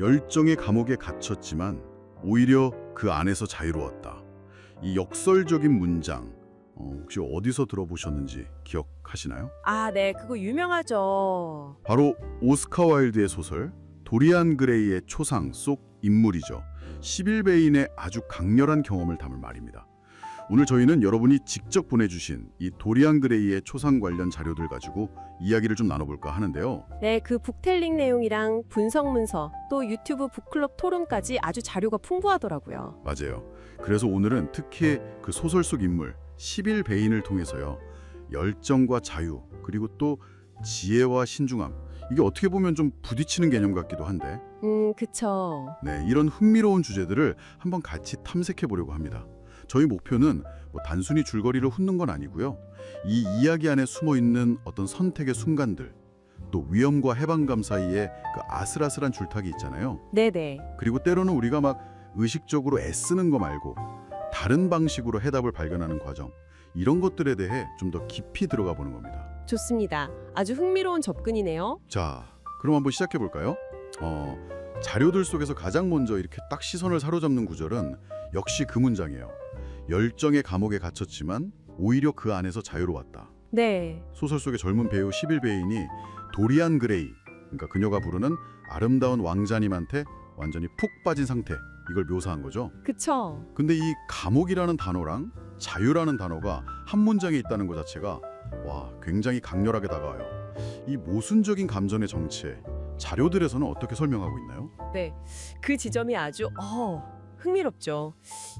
열정의 감옥에 갇혔지만 오히려 그 안에서 자유로웠다. 이 역설적인 문장 어, 혹시 어디서 들어보셨는지 기억하시나요? 아, 네, 그거 유명하죠. 바로 오스카 와일드의 소설 도리안 그레이의 초상 속 인물이죠. 11배인의 아주 강렬한 경험을 담을 말입니다. 오늘 저희는 여러분이 직접 보내주신 이 도리안 그레이의 초상 관련 자료들 가지고 이야기를 좀 나눠볼까 하는데요. 네, 그 북텔링 내용이랑 분석 문서, 또 유튜브 북클럽 토론까지 아주 자료가 풍부하더라고요. 맞아요. 그래서 오늘은 특히 그 소설 속 인물 11배인을 통해서요. 열정과 자유 그리고 또 지혜와 신중함 이게 어떻게 보면 좀 부딪히는 개념 같기도 한데 음, 그쵸. 네, 이런 흥미로운 주제들을 한번 같이 탐색해 보려고 합니다. 저희 목표는 뭐 단순히 줄거리를 훑는 건 아니고요. 이 이야기 안에 숨어 있는 어떤 선택의 순간들, 또 위험과 해방감 사이에 그 아슬아슬한 줄타기 있잖아요. 네네. 그리고 때로는 우리가 막 의식적으로 애쓰는 거 말고 다른 방식으로 해답을 발견하는 과정, 이런 것들에 대해 좀 더 깊이 들어가 보는 겁니다. 좋습니다. 아주 흥미로운 접근이네요. 자, 그럼 한번 시작해 볼까요? 어, 자료들 속에서 가장 먼저 이렇게 딱 시선을 사로잡는 구절은 역시 그 문장이에요. 열정의 감옥에 갇혔지만 오히려 그 안에서 자유로웠다. 네. 소설 속의 젊은 배우 11배인이 도리안 그레이, 그러니까 그녀가 부르는 아름다운 왕자님한테 완전히 푹 빠진 상태, 이걸 묘사한 거죠. 그쵸. 근데 이 감옥이라는 단어랑 자유라는 단어가 한 문장에 있다는 것 자체가 와 굉장히 강렬하게 다가와요. 이 모순적인 감정의 정체 자료들에서는 어떻게 설명하고 있나요? 네. 그 지점이 아주, 어, 흥미롭죠.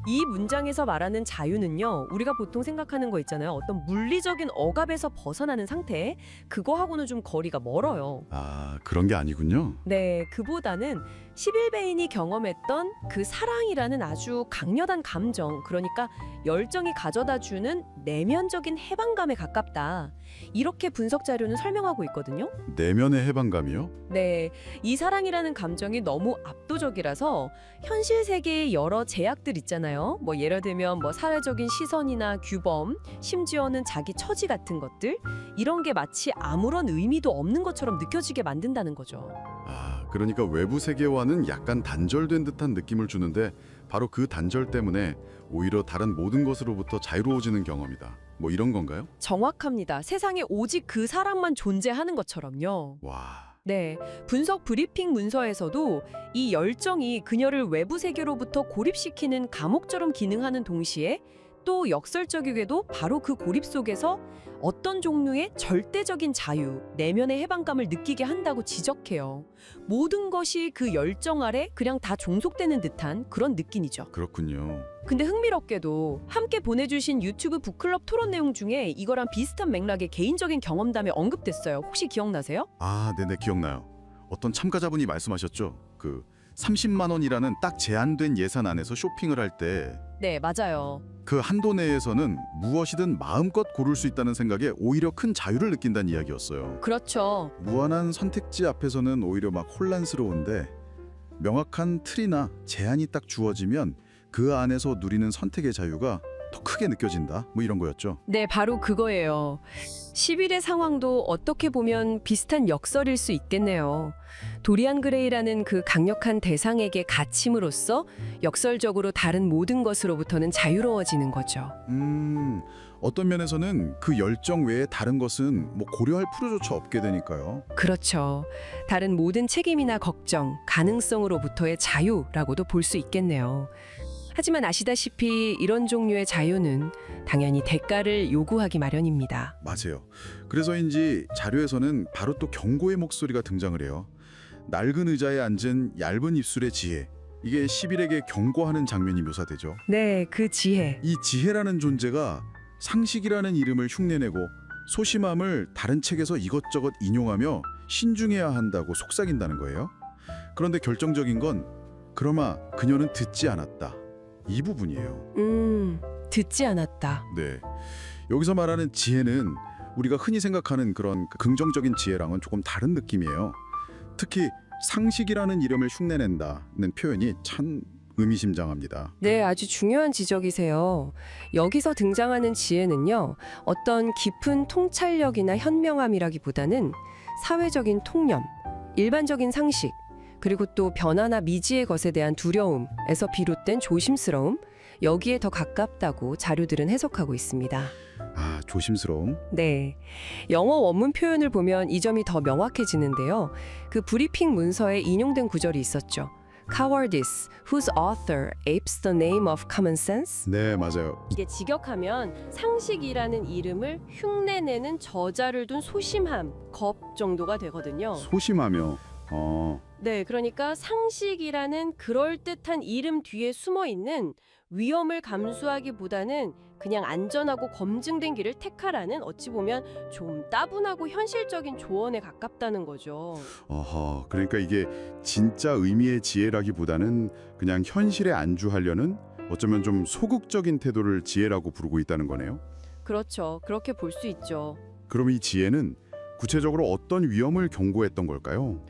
이 문장에서 말하는 자유는요, 우리가 보통 생각하는 거 있잖아요. 어떤 물리적인 억압에서 벗어나는 상태, 그거하고는 좀 거리가 멀어요. 아 그런 게 아니군요. 네, 그보다는 11배인이 경험했던 그 사랑이라는 아주 강렬한 감정, 그러니까 열정이 가져다 주는 내면적인 해방감에 가깝다. 이렇게 분석 자료는 설명하고 있거든요. 내면의 해방감이요? 네, 이 사랑이라는 감정이 너무 압도적이라서 현실 세계의 여러 제약들 있잖아요. 뭐 예를 들면 뭐 사회적인 시선이나 규범, 심지어는 자기 처지 같은 것들 이런 게 마치 아무런 의미도 없는 것처럼 느껴지게 만든다는 거죠. 아 그러니까 외부 세계와는 약간 단절된 듯한 느낌을 주는데 바로 그 단절 때문에 오히려 다른 모든 것으로부터 자유로워지는 경험이다. 뭐 이런 건가요? 정확합니다. 세상에 오직 그 사람만 존재하는 것처럼요. 와 네, 분석 브리핑 문서에서도 이 열정이 그녀를 외부 세계로부터 고립시키는 감옥처럼 기능하는 동시에 또 역설적이게도 바로 그 고립 속에서 어떤 종류의 절대적인 자유, 내면의 해방감을 느끼게 한다고 지적해요. 모든 것이 그 열정 아래 그냥 다 종속되는 듯한 그런 느낌이죠. 그렇군요. 근데 흥미롭게도 함께 보내주신 유튜브 북클럽 토론 내용 중에 이거랑 비슷한 맥락의 개인적인 경험담에 언급됐어요. 혹시 기억나세요? 아, 네네 기억나요. 어떤 참가자분이 말씀하셨죠. 그 30만 원이라는 딱 제한된 예산 안에서 쇼핑을 할때그 네, 맞아요. 한도 내에서는 무엇이든 마음껏 고를 수 있다는 생각에 오히려 큰 자유를 느낀다는 이야기였어요. 그렇죠. 무한한 선택지 앞에서는 오히려 막 혼란스러운데 명확한 틀이나 제한이 딱 주어지면 그 안에서 누리는 선택의 자유가 더 크게 느껴진다. 뭐 이런 거였죠. 네, 바로 그거예요. 10일의 상황도 어떻게 보면 비슷한 역설일 수 있겠네요. 도리안 그레이라는 그 강력한 대상에게 갇힘으로써 역설적으로 다른 모든 것으로부터는 자유로워지는 거죠. 음, 어떤 면에서는 그 열정 외에 다른 것은 뭐 고려할 필요조차 없게 되니까요. 그렇죠. 다른 모든 책임이나 걱정, 가능성으로부터의 자유라고도 볼 수 있겠네요. 하지만 아시다시피 이런 종류의 자유는 당연히 대가를 요구하기 마련입니다. 맞아요. 그래서인지 자료에서는 바로 또 경고의 목소리가 등장을 해요. 낡은 의자에 앉은 얇은 입술의 지혜. 이게 11에게 경고하는 장면이 묘사되죠. 네, 그 지혜. 이 지혜라는 존재가 상식이라는 이름을 흉내내고 소심함을 다른 책에서 이것저것 인용하며 신중해야 한다고 속삭인다는 거예요. 그런데 결정적인 건 그러나 그녀는 듣지 않았다. 이 부분이에요. 음, 듣지 않았다. 네. 여기서 말하는 지혜는 우리가 흔히 생각하는 그런 그 긍정적인 지혜랑은 조금 다른 느낌이에요. 특히 상식이라는 이름을 흉내낸다는 표현이 참 의미심장합니다. 네, 아주 중요한 지적이세요. 여기서 등장하는 지혜는요, 어떤 깊은 통찰력이나 현명함이라기보다는 사회적인 통념, 일반적인 상식, 그리고 또 변화나 미지의 것에 대한 두려움에서 비롯된 조심스러움, 여기에 더 가깝다고 자료들은 해석하고 있습니다. 아, 조심스러움. 네. 영어 원문 표현을 보면 이 점이 더 명확해지는데요. 그 브리핑 문서에 인용된 구절이 있었죠. Cowardice, whose author apes the name of common sense. 네, 맞아요. 이게 직역하면 상식이라는 이름을 흉내내는 저자를 둔 소심함, 겁 정도가 되거든요. 소심하며 어, 네, 그러니까 상식이라는 그럴듯한 이름 뒤에 숨어 있는 위험을 감수하기보다는 그냥 안전하고 검증된 길을 택하라는 어찌 보면 좀 따분하고 현실적인 조언에 가깝다는 거죠. 어허. 그러니까 이게 진짜 의미의 지혜라기보다는 그냥 현실에 안주하려는 어쩌면 좀 소극적인 태도를 지혜라고 부르고 있다는 거네요. 그렇죠. 그렇게 볼 수 있죠. 그럼 이 지혜는 구체적으로 어떤 위험을 경고했던 걸까요?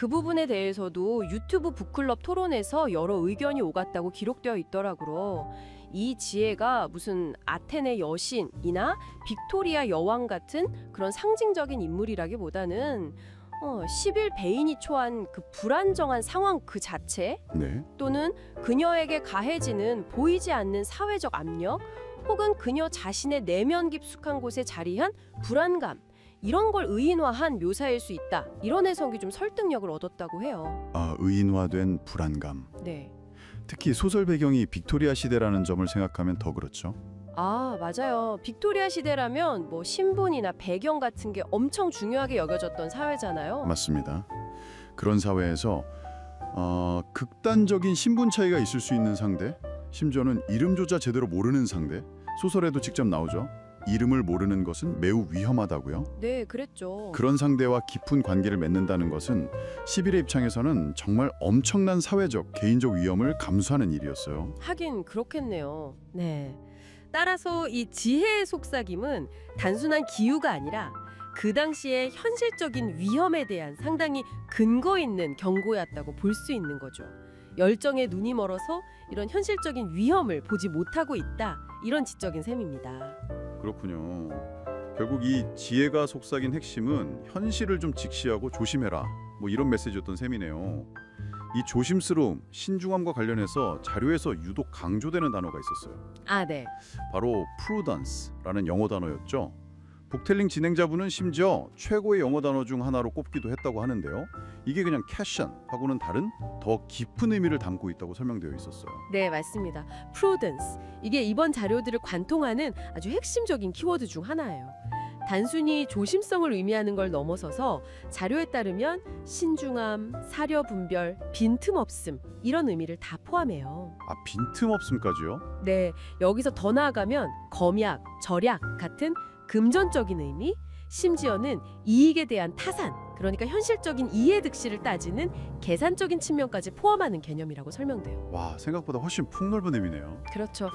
그 부분에 대해서도 유튜브 북클럽 토론에서 여러 의견이 오갔다고 기록되어 있더라고요. 이 지혜가 무슨 아테네 여신이나 빅토리아 여왕 같은 그런 상징적인 인물이라기보다는 어, 10일 배인이 초한 그 불안정한 상황 그 자체 네. 또는 그녀에게 가해지는 보이지 않는 사회적 압력 혹은 그녀 자신의 내면 깊숙한 곳에 자리한 불안감 이런 걸 의인화한 묘사일 수 있다. 이런 해석이 좀 설득력을 얻었다고 해요. 아, 의인화된 불안감. 네. 특히 소설 배경이 빅토리아 시대라는 점을 생각하면 더 그렇죠. 아, 맞아요. 빅토리아 시대라면 뭐 신분이나 배경 같은 게 엄청 중요하게 여겨졌던 사회잖아요. 맞습니다. 그런 사회에서 어, 극단적인 신분 차이가 있을 수 있는 상대, 심지어는 이름조차 제대로 모르는 상대, 소설에도 직접 나오죠. 이름을 모르는 것은 매우 위험하다고요. 네, 그랬죠. 그런 상대와 깊은 관계를 맺는다는 것은 11의 입장에서는 정말 엄청난 사회적, 개인적 위험을 감수하는 일이었어요. 하긴 그렇겠네요. 네. 따라서 이 지혜의 속삭임은 단순한 기우가 아니라 그 당시의 현실적인 위험에 대한 상당히 근거 있는 경고였다고 볼 수 있는 거죠. 열정에 눈이 멀어서 이런 현실적인 위험을 보지 못하고 있다. 이런 지적인 셈입니다. 그렇군요. 결국 이 지혜가 속삭인 핵심은 현실을 좀 직시하고 조심해라. 뭐 이런 메시지였던 셈이네요. 이 조심스러움, 신중함과 관련해서 자료에서 유독 강조되는 단어가 있었어요. 아, 네. 바로 prudence라는 영어 단어였죠. 북텔링 진행자분은 심지어 최고의 영어 단어 중 하나로 꼽기도 했다고 하는데요. 이게 그냥 caution하고는 다른 더 깊은 의미를 담고 있다고 설명되어 있었어요. 네, 맞습니다. prudence. 이게 이번 자료들을 관통하는 아주 핵심적인 키워드 중 하나예요. 단순히 조심성을 의미하는 걸 넘어서서 자료에 따르면 신중함, 사려 분별, 빈틈없음 이런 의미를 다 포함해요. 아 빈틈없음까지요? 네, 여기서 더 나아가면 검약, 절약 같은 금전적인 의미, 심지어는 이익에 대한 타산, 그러니까 현실적인 이해 득실을 따지는 계산적인 측면까지 포함하는 개념이라고 설명돼요. 와 생각보다 훨씬 폭넓은 의미네요. 그렇죠.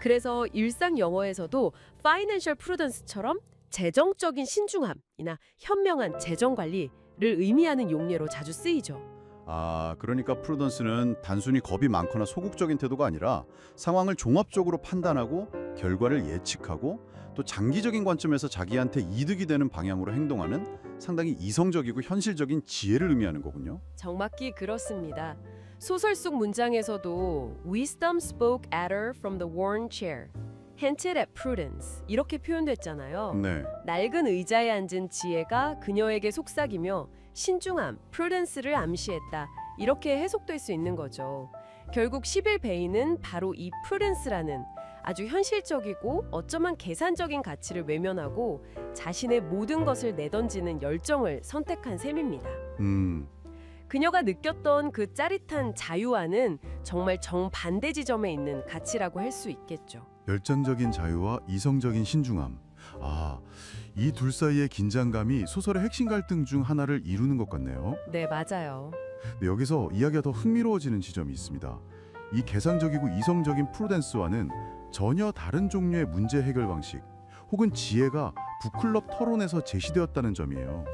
그래서 일상 영어에서도 financial prudence처럼 재정적인 신중함이나 현명한 재정 관리를 의미하는 용례로 자주 쓰이죠. 아, 그러니까 프루던스는 단순히 겁이 많거나 소극적인 태도가 아니라 상황을 종합적으로 판단하고 결과를 예측하고 또 장기적인 관점에서 자기한테 이득이 되는 방향으로 행동하는 상당히 이성적이고 현실적인 지혜를 의미하는 거군요. 정확히 그렇습니다. 소설 속 문장에서도 wisdom spoke at her from the worn chair, hinted at prudence 이렇게 표현됐잖아요. 네. 낡은 의자에 앉은 지혜가 그녀에게 속삭이며 신중함, 프루덴스를 암시했다. 이렇게 해석될 수 있는 거죠. 결국 10일 베인은 바로 이 프루덴스라는 아주 현실적이고 어쩌면 계산적인 가치를 외면하고 자신의 모든 것을 내던지는 열정을 선택한 셈입니다. 음. 그녀가 느꼈던 그 짜릿한 자유와는 정말 정반대 지점에 있는 가치라고 할 수 있겠죠. 열정적인 자유와 이성적인 신중함. 아, 이 둘 사이의 긴장감이 소설의 핵심 갈등 중 하나를 이루는 것 같네요. 네, 맞아요. 네, 여기서 이야기가 더 흥미로워지는 지점이 있습니다. 이 계산적이고 이성적인 프루덴스와는 전혀 다른 종류의 문제 해결 방식 혹은 지혜가 북클럽 토론에서 제시되었다는 점이에요.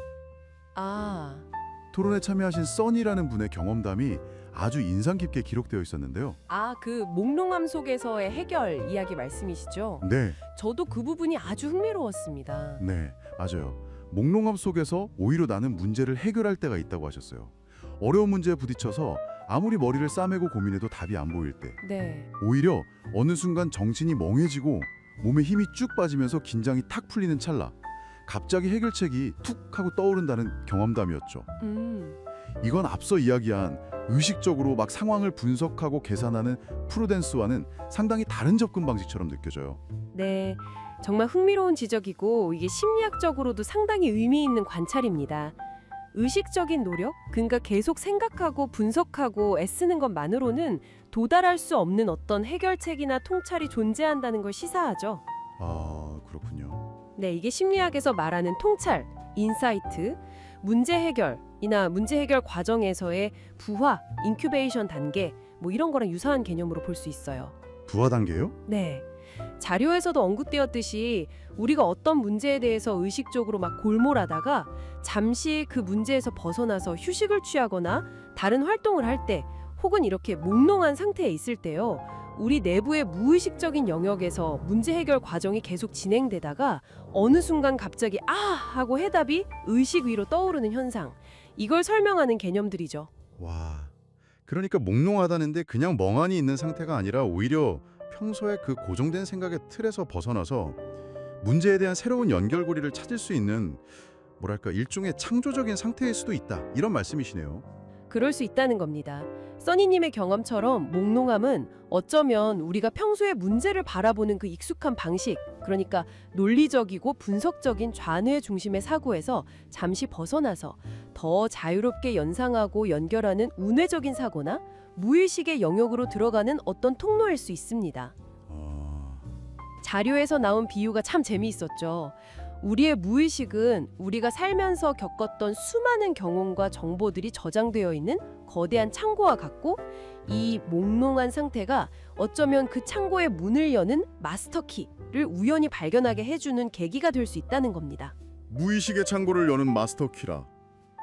아, 토론에 참여하신 써니라는 분의 경험담이 아주 인상 깊게 기록되어 있었는데요. 아, 그 몽롱함 속에서의 해결 이야기 말씀이시죠? 네, 저도 그 부분이 아주 흥미로웠습니다. 네, 맞아요. 몽롱함 속에서 오히려 나는 문제를 해결할 때가 있다고 하셨어요. 어려운 문제에 부딪혀서 아무리 머리를 싸매고 고민해도 답이 안 보일 때 네. 오히려 어느 순간 정신이 멍해지고 몸에 힘이 쭉 빠지면서 긴장이 탁 풀리는 찰나 갑자기 해결책이 툭 하고 떠오른다는 경험담이었죠. 음. 이건 앞서 이야기한 의식적으로 막 상황을 분석하고 계산하는 프루덴스와는 상당히 다른 접근 방식처럼 느껴져요. 네. 정말 흥미로운 지적이고 이게 심리학적으로도 상당히 의미 있는 관찰입니다. 의식적인 노력, 그러니까 계속 생각하고 분석하고 애쓰는 것만으로는 도달할 수 없는 어떤 해결책이나 통찰이 존재한다는 걸 시사하죠. 아 그렇군요. 네, 이게 심리학에서 말하는 통찰, 인사이트, 문제 해결이나 문제 해결 과정에서의 부화, 인큐베이션 단계 뭐 이런 거랑 유사한 개념으로 볼 수 있어요. 부하 단계요? 네. 자료에서도 언급되었듯이 우리가 어떤 문제에 대해서 의식적으로 막 골몰하다가 잠시 그 문제에서 벗어나서 휴식을 취하거나 다른 활동을 할 때 혹은 이렇게 몽롱한 상태에 있을 때요. 우리 내부의 무의식적인 영역에서 문제 해결 과정이 계속 진행되다가 어느 순간 갑자기 아 하고 해답이 의식 위로 떠오르는 현상. 이걸 설명하는 개념들이죠. 와, 그러니까 몽롱하다는데 그냥 멍하니 있는 상태가 아니라 오히려 평소에 그 고정된 생각의 틀에서 벗어나서 문제에 대한 새로운 연결고리를 찾을 수 있는 뭐랄까 일종의 창조적인 상태일 수도 있다 이런 말씀이시네요. 그럴 수 있다는 겁니다. 써니님의 경험처럼 몽롱함은 어쩌면 우리가 평소에 문제를 바라보는 그 익숙한 방식, 그러니까 논리적이고 분석적인 좌뇌 중심의 사고에서 잠시 벗어나서 더 자유롭게 연상하고 연결하는 운회적인 사고나 무의식의 영역으로 들어가는 어떤 통로일 수 있습니다. 아, 자료에서 나온 비유가 참 재미있었죠. 우리의 무의식은 우리가 살면서 겪었던 수많은 경험과 정보들이 저장되어 있는 거대한 창고와 같고 이 몽롱한 상태가 어쩌면 그 창고의 문을 여는 마스터키를 우연히 발견하게 해주는 계기가 될 수 있다는 겁니다. 무의식의 창고를 여는 마스터 키라.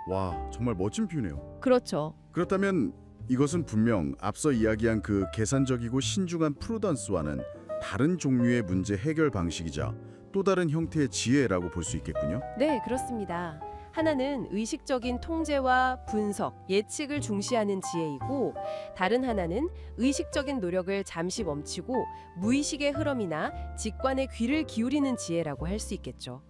와, 정말 멋진 표현이에요. 그렇죠. 그렇다면 이것은 분명 앞서 이야기한 그 계산적이고 신중한 프루던스와는 다른 종류의 문제 해결 방식이자 또 다른 형태의 지혜라고 볼 수 있겠군요. 네, 그렇습니다. 하나는 의식적인 통제와 분석, 예측을 중시하는 지혜이고 다른 하나는 의식적인 노력을 잠시 멈추고 무의식의 흐름이나 직관의 귀를 기울이는 지혜라고 할 수 있겠죠.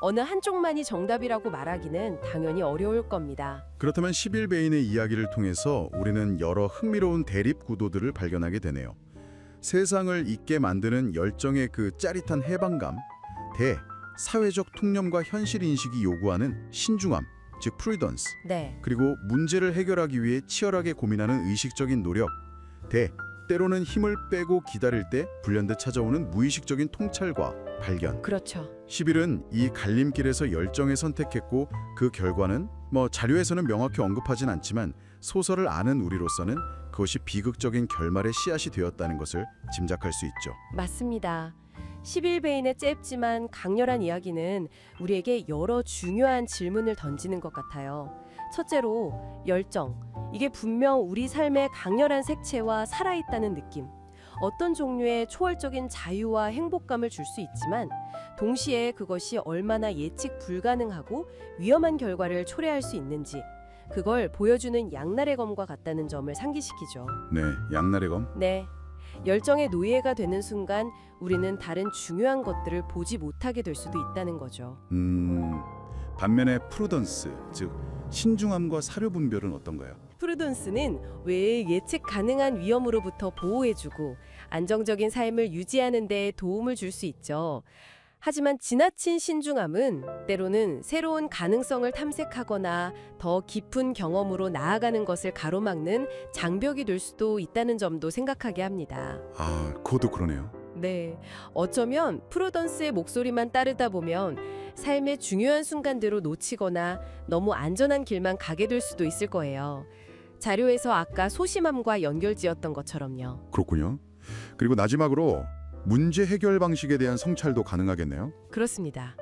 어느 한쪽만이 정답이라고 말하기는 당연히 어려울 겁니다. 그렇다면 11베인의 이야기를 통해서 우리는 여러 흥미로운 대립 구도들을 발견하게 되네요. 세상을 잊게 만드는 열정의 그 짜릿한 해방감, 대 사회적 통념과 현실 인식이 요구하는 신중함, 즉 프리던스, 네, 그리고 문제를 해결하기 위해 치열하게 고민하는 의식적인 노력, 대 때로는 힘을 빼고 기다릴 때 불현듯 찾아오는 무의식적인 통찰과 발견. 그렇죠. 10일은 이 갈림길에서 열정에 선택했고 그 결과는 뭐 자료에서는 명확히 언급하진 않지만 소설을 아는 우리로서는 그것이 비극적인 결말의 씨앗이 되었다는 것을 짐작할 수 있죠. 맞습니다. 11베인의 짧지만 강렬한 이야기는 우리에게 여러 중요한 질문을 던지는 것 같아요. 첫째로 열정. 이게 분명 우리 삶의 강렬한 색채와 살아있다는 느낌. 어떤 종류의 초월적인 자유와 행복감을 줄 수 있지만 동시에 그것이 얼마나 예측 불가능하고 위험한 결과를 초래할 수 있는지 그걸 보여주는 양날의 검과 같다는 점을 상기시키죠. 네, 양날의 검. 네. 열정의 노예가 되는 순간 우리는 다른 중요한 것들을 보지 못하게 될 수도 있다는 거죠. 음, 반면에 프루던스, 즉 신중함과 사료 분별은 어떤가요? 프루던스는 왜 예측 가능한 위험으로부터 보호해주고 안정적인 삶을 유지하는 데 도움을 줄 수 있죠. 하지만 지나친 신중함은 때로는 새로운 가능성을 탐색하거나 더 깊은 경험으로 나아가는 것을 가로막는 장벽이 될 수도 있다는 점도 생각하게 합니다. 아, 그것도 그러네요. 네. 어쩌면 프로던스의 목소리만 따르다 보면 삶의 중요한 순간들을 놓치거나 너무 안전한 길만 가게 될 수도 있을 거예요. 자료에서 아까 소심함과 연결지었던 것처럼요. 그렇군요. 그리고 마지막으로 문제 해결 방식에 대한 성찰도 가능하겠네요. 그렇습니다.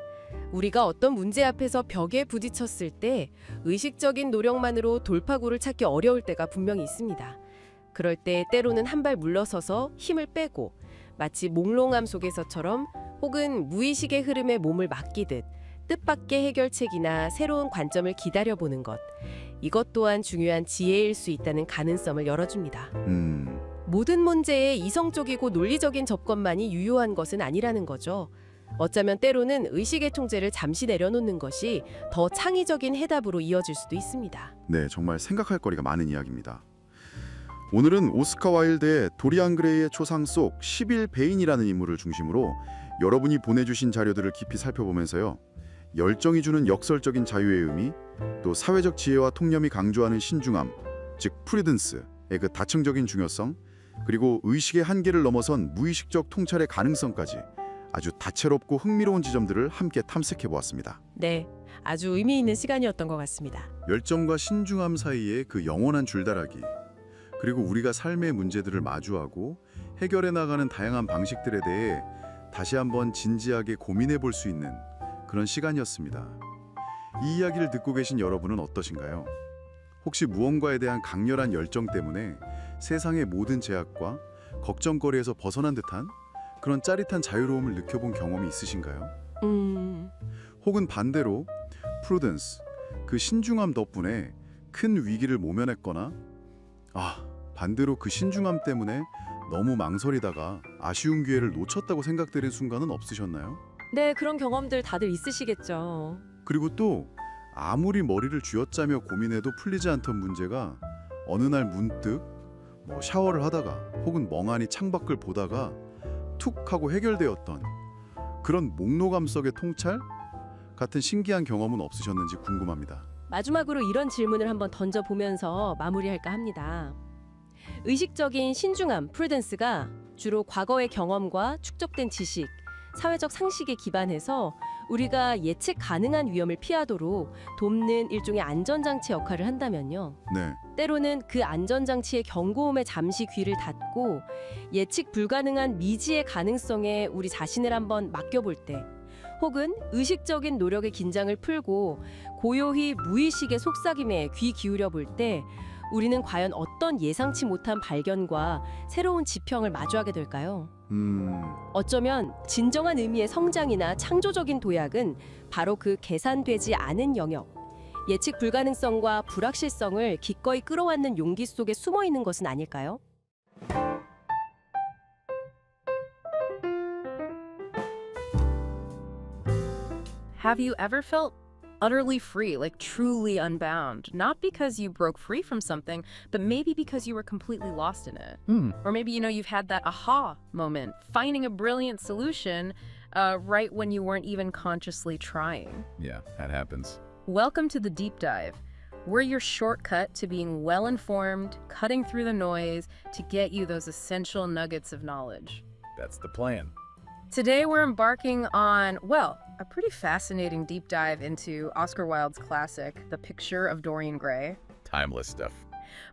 우리가 어떤 문제 앞에서 벽에 부딪혔을 때 의식적인 노력만으로 돌파구를 찾기 어려울 때가 분명히 있습니다. 그럴 때 때로는 한 발 물러서서 힘을 빼고 마치 몽롱함 속에서처럼 혹은 무의식의 흐름에 몸을 맡기듯 뜻밖의 해결책이나 새로운 관점을 기다려보는 것. 이것 또한 중요한 지혜일 수 있다는 가능성을 열어줍니다. 음, 모든 문제에 이성적이고 논리적인 접근만이 유효한 것은 아니라는 거죠. 어쩌면 때로는 의식의 통제를 잠시 내려놓는 것이 더 창의적인 해답으로 이어질 수도 있습니다. 네, 정말 생각할 거리가 많은 이야기입니다. 오늘은 오스카 와일드의 도리안 그레이의 초상 속 11베인이라는 인물을 중심으로 여러분이 보내주신 자료들을 깊이 살펴보면서요. 열정이 주는 역설적인 자유의 의미, 또 사회적 지혜와 통념이 강조하는 신중함, 즉 프리든스의 그 다층적인 중요성, 그리고 의식의 한계를 넘어선 무의식적 통찰의 가능성까지 아주 다채롭고 흥미로운 지점들을 함께 탐색해 보았습니다. 네, 아주 의미 있는 시간이었던 것 같습니다. 열정과 신중함 사이의 그 영원한 줄다라기 그리고 우리가 삶의 문제들을 마주하고 해결해 나가는 다양한 방식들에 대해 다시 한번 진지하게 고민해 볼 수 있는 그런 시간이었습니다. 이 이야기를 듣고 계신 여러분은 어떠신가요? 혹시 무언가에 대한 강렬한 열정 때문에 세상의 모든 제약과 걱정거리에서 벗어난 듯한 그런 짜릿한 자유로움을 느껴본 경험이 있으신가요? 음, 혹은 반대로 프루던스, 그 신중함 덕분에 큰 위기를 모면했거나 아, 반대로 그 신중함 때문에 너무 망설이다가 아쉬운 기회를 놓쳤다고 생각되는 순간은 없으셨나요? 네, 그런 경험들 다들 있으시겠죠. 그리고 또 아무리 머리를 쥐어짜며 고민해도 풀리지 않던 문제가 어느 날 문득 뭐 샤워를 하다가 혹은 멍하니 창밖을 보다가 툭 하고 해결되었던 그런 목노감 속의 통찰 같은 신기한 경험은 없으셨는지 궁금합니다. 마지막으로 이런 질문을 한번 던져보면서 마무리할까 합니다. 의식적인 신중함, 프루덴스가 주로 과거의 경험과 축적된 지식, 사회적 상식에 기반해서 우리가 예측 가능한 위험을 피하도록 돕는 일종의 안전장치 역할을 한다면요. 네. 때로는 그 안전장치의 경고음에 잠시 귀를 닫고 예측 불가능한 미지의 가능성에 우리 자신을 한번 맡겨볼 때 혹은 의식적인 노력의 긴장을 풀고 고요히 무의식의 속삭임에 귀 기울여 볼 때 우리는 과연 어떤 예상치 못한 발견과 새로운 지평을 마주하게 될까요? 음, 어쩌면 진정한 의미의 성장이나 창조적인 도약은 바로 그 계산되지 않은 영역, 예측 불가능성과 불확실성을 기꺼이 끌어안는 용기 속에 숨어 있는 것은 아닐까요? Have you ever felt utterly free, like truly unbound? Not because you broke free from something, but maybe because you were completely lost in it. Hmm. Or maybe, you know, you've had that aha moment, finding a brilliant solution uh, right when you weren't even consciously trying. Yeah, that happens. Welcome to the deep dive. We're your shortcut to being well informed, cutting through the noise to get you those essential nuggets of knowledge. That's the plan. Today, we're embarking on, well, a pretty fascinating deep dive into Oscar Wilde's classic, The Picture of Dorian Gray. Timeless stuff.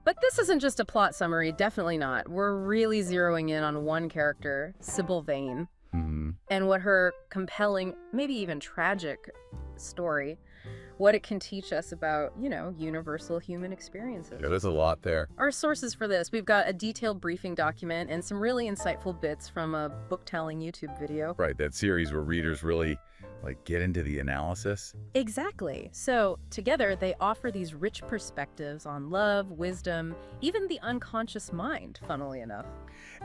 But this isn't just a plot summary, definitely not. We're really zeroing in on one character, Sybil Vane, hmm and what her compelling, maybe even tragic story, what it can teach us about, you know, universal human experiences. Yeah, there's a lot there. Our sources for this, we've got a detailed briefing document and some really insightful bits from a book-telling YouTube video. Right, that series where readers really like get into the analysis. Exactly. So, together, they offer these rich perspectives on love, wisdom, even the unconscious mind, funnily enough.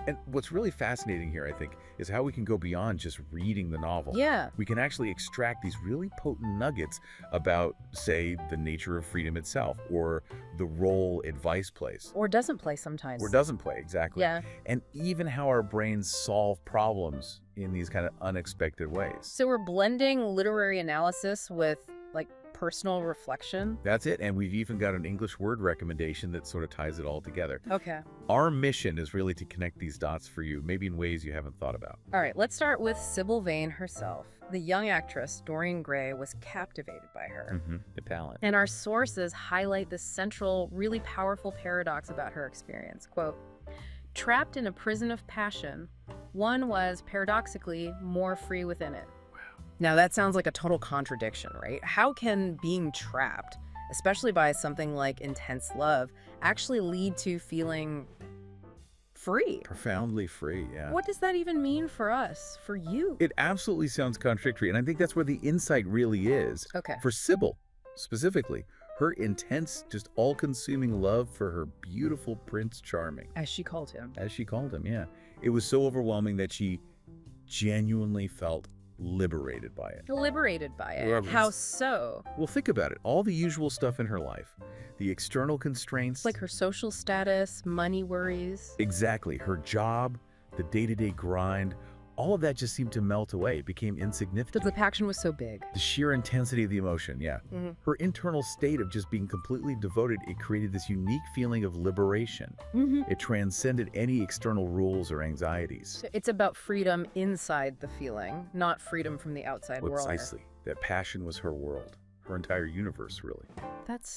And what's really fascinating here, I think, is how we can go beyond just reading the novel. Yeah. We can actually extract these really potent nuggets about, say, the nature of freedom itself, or the role advice plays, Or doesn't play sometimes. or doesn't play, exactly. Yeah. And even how our brains solve problems in these kind of unexpected ways. So, we're blending literary analysis with like personal reflection. That's it. And we've even got an English word recommendation that sort of ties it all together. Okay. Our mission is really to connect these dots for you, maybe in ways you haven't thought about. All right, let's start with Sybil Vane herself. The young actress, Dorian Gray, was captivated by her. Mm-hmm. The talent. And our sources highlight this central, really powerful paradox about her experience. Quote Trapped in a prison of passion, one was paradoxically more free within it. Now, that sounds like a total contradiction, right? How can being trapped, especially by something like intense love, actually lead to feeling free? Profoundly free, yeah. What does that even mean for us, for you? It absolutely sounds contradictory, and I think that's where the insight really is. Okay. For Sybil, specifically, her intense, just all consuming love for her beautiful Prince Charming, As she called him. as she called him, yeah. It was so overwhelming that she genuinely felt liberated by it. Liberated by it. Whoever How is- so? Well, think about it. All the usual stuff in her life, the external constraints. Like her social status, money worries. Exactly. Her job, the day to day grind, all of that just seemed to melt away. It became insignificant. the passion was so big. The sheer intensity of the emotion, yeah. Mhm. Her internal state of just being completely devoted, it created this unique feeling of liberation. Mm-hmm. It transcended any external rules or anxieties. So it's about freedom inside the feeling, not freedom from the outside world. Precisely. That passion was her world, her entire universe, really. That's,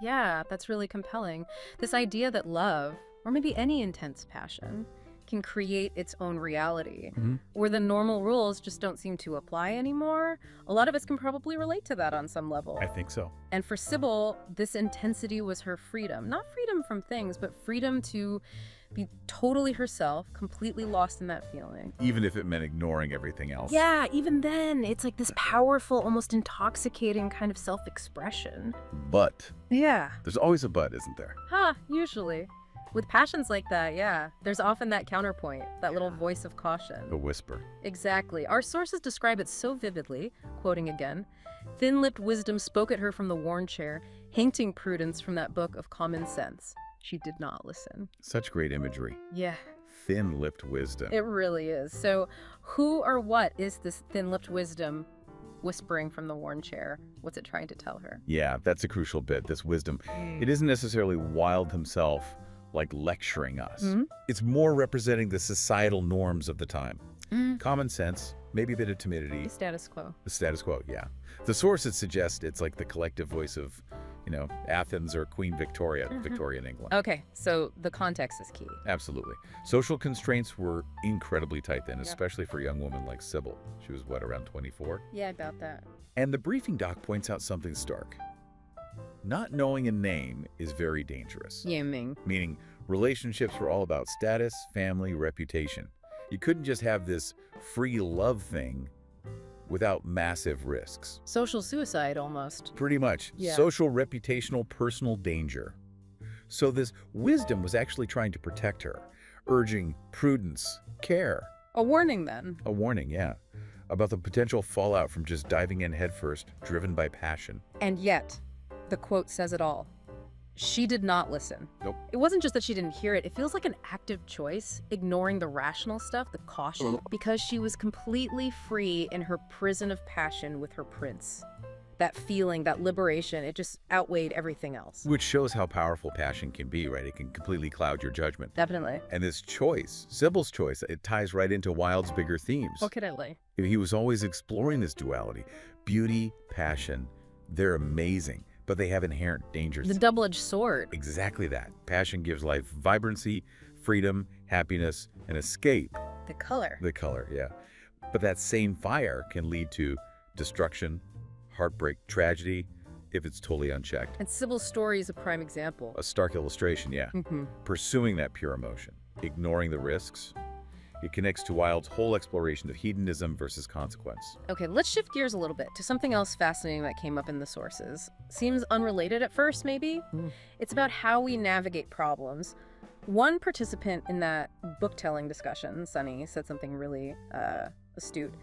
yeah, that's really compelling. This idea that love, or maybe any intense passion, can create its own reality, Mhm. where the normal rules just don't seem to apply anymore. A lot of us can probably relate to that on some level. I think so. And for Sybil, this intensity was her freedom. Not freedom from things, but freedom to be totally herself, completely lost in that feeling. Even if it meant ignoring everything else. Yeah, even then, it's like this powerful, almost intoxicating kind of self expression. But Yeah. there's always a but, isn't there? Huh, usually. With passions like that, yeah, there's often that counterpoint, that little voice of caution. The whisper. Exactly. Our sources describe it so vividly, quoting again Thin lipped wisdom spoke at her from the worn chair, hinting prudence from that book of common sense. She did not listen. Such great imagery. Yeah, Thin lipped wisdom. it really is. So, who or what is this thin lipped wisdom whispering from the worn chair? What's it trying to tell her? Yeah, that's a crucial bit. This wisdom. It mm. isn't necessarily Wilde himself like lecturing us. Mhm. It's more representing the societal norms of the time. Mm. Common sense, maybe a bit of timidity, The status quo. the status quo, yeah. The sources suggest it's like the collective voice of, you know, Athens or Queen Victoria, Mhm. Victorian England. Okay, so the context is key. Absolutely. Social constraints were incredibly tight then, Yeah. especially for a young woman like Sybil. She was, what, around 24? Yeah, about that. And the briefing doc points out something stark. Not knowing a name is very dangerous. Yaming. Meaning, relationships were all about status, family, reputation. You couldn't just have this free love thing without massive risks. Social suicide almost. Pretty much. Yeah. Social, reputational, personal danger. So, this wisdom was actually trying to protect her, urging prudence, care, A warning then. a warning, yeah, about the potential fallout from just diving in headfirst, driven by passion. And yet, the quote says it all. She did not listen. Nope. It wasn't just that she didn't hear it, it feels like an active choice, ignoring the rational stuff, the caution, mm-hmm. because she was completely free in her prison of passion with her prince. That feeling, that liberation, it just outweighed everything else. Which shows how powerful passion can be, right? It can completely cloud your judgment. Definitely. And this choice, Sybil's choice, it ties right into Wilde's bigger themes. What could I lay? He was always exploring this duality. Beauty, passion, they're amazing, but they have inherent dangers. The double edged sword. exactly that. Passion gives life vibrancy, freedom, happiness, and escape. The color. The color, yeah. But that same fire can lead to destruction, heartbreak, tragedy, if it's totally unchecked. And Sybil's story is a prime example. A stark illustration, yeah. hmm Pursuing that pure emotion, ignoring the risks. It connects to Wilde's whole exploration of hedonism versus consequence. Okay, let's shift gears a little bit to something else fascinating that came up in the sources. Seems unrelated at first, maybe? Hmm. It's about how we navigate problems. One participant in that book telling discussion, Sunny, said something really uh, astute.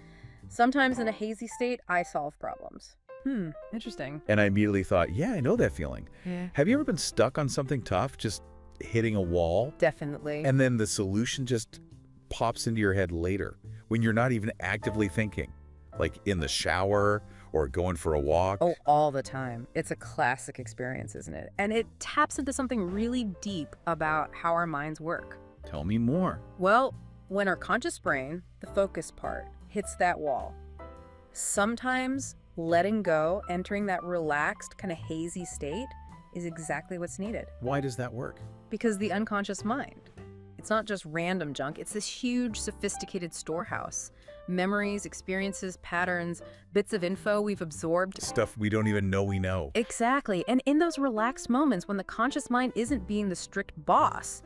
Sometimes in a hazy state, I solve problems. Hmm, interesting. And I immediately thought, yeah, I know that feeling. Yeah. Have you ever been stuck on something tough, just hitting a wall, Definitely. and then the solution just pops into your head later when you're not even actively thinking, like in the shower or going for a walk? Oh, all the time. It's a classic experience, isn't it? And it taps into something really deep about how our minds work. Tell me more. Well, when our conscious brain, the focus part, hits that wall, sometimes letting go, entering that relaxed, kind of hazy state, is exactly what's needed. Why does that work? Because the unconscious mind, it's not just random junk, it's this huge, sophisticated storehouse. Memories, experiences, patterns, bits of info we've absorbed Stuff we don't even know we know. Exactly. And in those relaxed moments when the conscious mind isn't being the strict boss,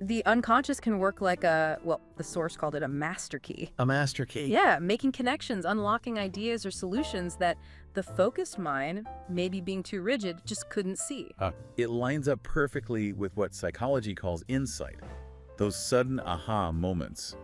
the unconscious can work like a, well, the source called it a master key. A master key. Yeah, making connections, unlocking ideas or solutions that the focused mind, maybe being too rigid, just couldn't see. Uh, it lines up perfectly with what psychology calls insight, those sudden aha moments.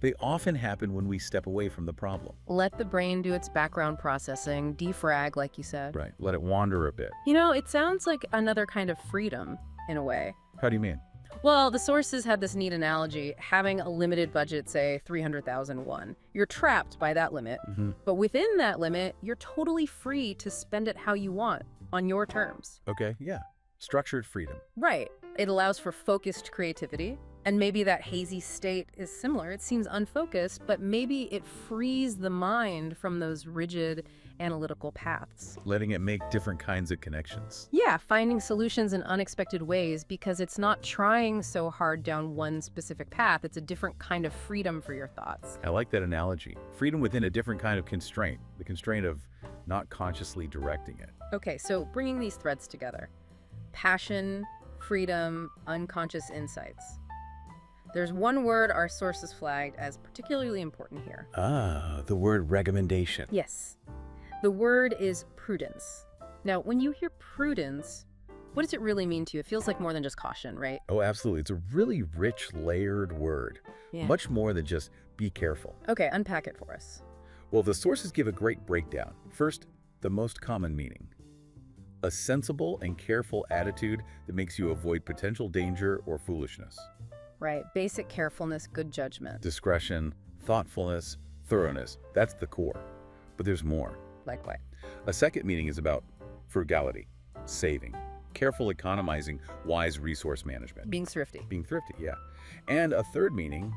They often happen when we step away from the problem. Let the brain do its background processing, defrag, like you said. Right. Let it wander a bit. You know, it sounds like another kind of freedom, in a way. How do you mean? Well, the sources had this neat analogy. Having a limited budget, say 300,001, you're trapped by that limit. Mm-hmm. But within that limit, you're totally free to spend it how you want, on your terms. Okay, yeah. Structured freedom. Right. It allows for focused creativity. And maybe that hazy state is similar. It seems unfocused, but maybe it frees the mind from those rigid analytical paths. Letting it make different kinds of connections. Yeah, finding solutions in unexpected ways because it's not trying so hard down one specific path. It's a different kind of freedom for your thoughts. I like that analogy. Freedom within a different kind of constraint, the constraint of not consciously directing it. Okay, so bringing these threads together passion, freedom, unconscious insights. There's one word our sources flagged as particularly important here. Ah, the word recommendation. Yes. The word is prudence. Now, when you hear prudence, what does it really mean to you? It feels like more than just caution, right? Oh, absolutely. It's a really rich, layered word. Yeah. Much more than just be careful. Okay, unpack it for us. Well, the sources give a great breakdown. First, the most common meaning a sensible and careful attitude that makes you avoid potential danger or foolishness. Right. Basic carefulness, good judgment. Discretion, thoughtfulness, thoroughness that's the core. But there's more. Like what? A second meaning is about frugality, saving, careful economizing, wise resource management. Being thrifty. Being thrifty, yeah. And a third meaning,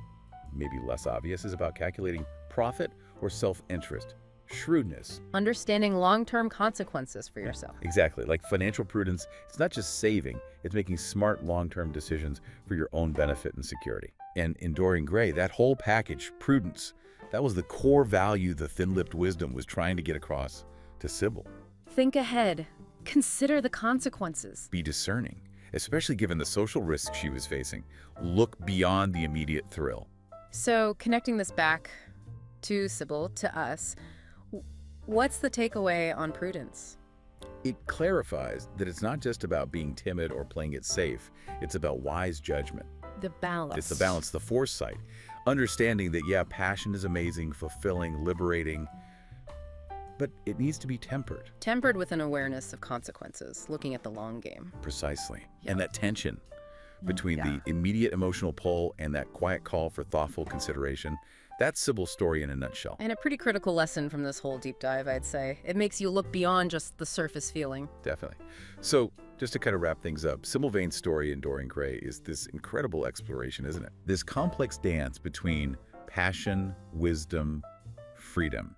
maybe less obvious, is about calculating profit or self interest, shrewdness. Understanding long term consequences for yourself. Exactly. Like financial prudence, it's not just saving, it's making smart long term decisions for your own benefit and security. And in Dorian Gray, that whole package, prudence, that was the core value the thin lipped wisdom was trying to get across to Sybil. Think ahead. Consider the consequences. Be discerning, especially given the social risks she was facing. Look beyond the immediate thrill. So, connecting this back to Sybil, to us, what's the takeaway on prudence? It clarifies that it's not just about being timid or playing it safe, it's about wise judgment. The balance. It's the balance, the foresight. Understanding that, yeah, passion is amazing, fulfilling, liberating, but it needs to be tempered, Tempered with an awareness of consequences, looking at the long game. precisely. Yeah. And that tension between Yeah. the immediate emotional pull and that quiet call for thoughtful consideration, that's Sybil's story in a nutshell. And a pretty critical lesson from this whole deep dive, I'd say. It makes you look beyond just the surface feeling. Definitely. So, just to kind of wrap things up, Sybil Vane's story in Dorian Gray is this incredible exploration, isn't it? This complex dance between passion, wisdom, freedom.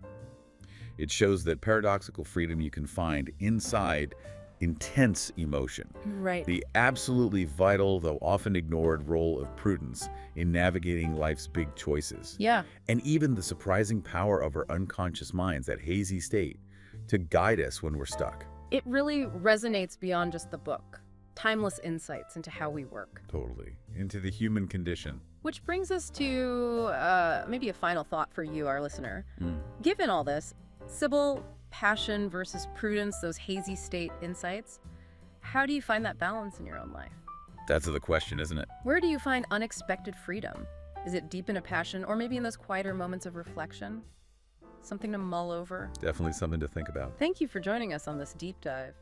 It shows that paradoxical freedom you can find inside intense emotion. Right. The absolutely vital, though often ignored, role of prudence in navigating life's big choices. yeah. And even the surprising power of our unconscious minds, that hazy state, to guide us when we're stuck. It really resonates beyond just the book. Timeless insights into how we work. Totally. Into the human condition. Which brings us to uh, maybe a final thought for you, our listener. Mm. Given all this, Sybil, passion versus prudence, those hazy state insights, how do you find that balance in your own life? That's the question, isn't it? Where do you find unexpected freedom? Is it deep in a passion or maybe in those quieter moments of reflection? Something to mull over? Definitely something to think about. Thank you for joining us on this deep dive.